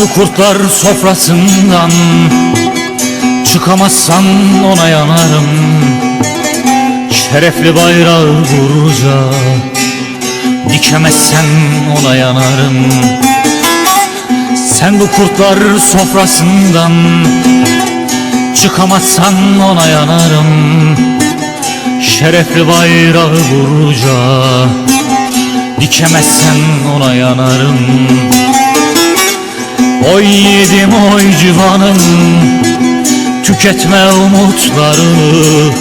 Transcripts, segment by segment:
Bu kurtlar sofrasından Çıkamazsan ona yanarım. Şerefli bayrağı gururca Dikemezsen ona yanarım. Sen bu kurtlar sofrasından Çıkamazsan ona yanarım. Şerefli bayrağı gururca Dikemezsen ona yanarım Oy yedim oy civanım Tüketme umutlarını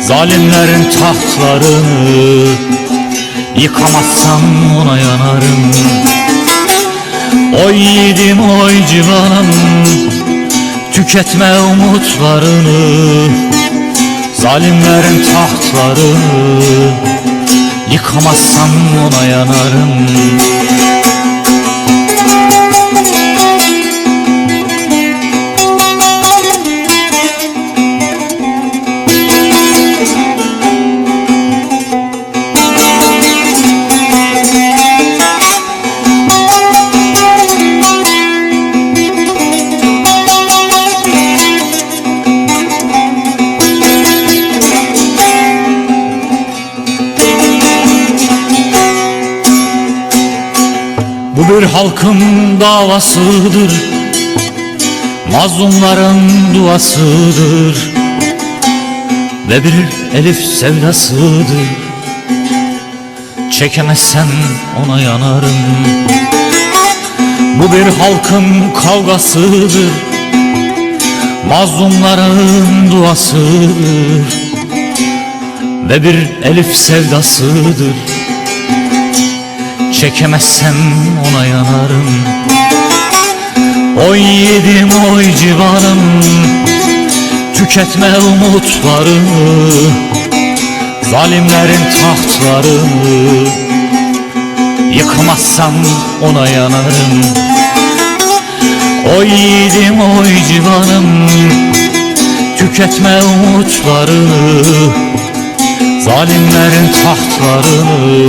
Zalimlerin tahtlarını Yıkamazsan ona yanarım. Oy yedim oy civanım Tüketme umutlarını Zalimlerin tahtlarını Yıkamazsan ona yanarım Bu bir halkın davasıdır. Mazlumların duasıdır. Ve bir elif sevdasıdır. Çekemezsen ona yanarım. Bu bir halkın kavgasıdır. Mazlumların duasıdır. Ve bir elif sevdasıdır Çekemezsem ona yanarım. Oy yedim oy civanım Tüketme umutlarını Zalimlerin tahtlarını Yıkamazsam ona yanarım. Oy yedim oy civanım Tüketme umutlarını Zalimlerin tahtlarını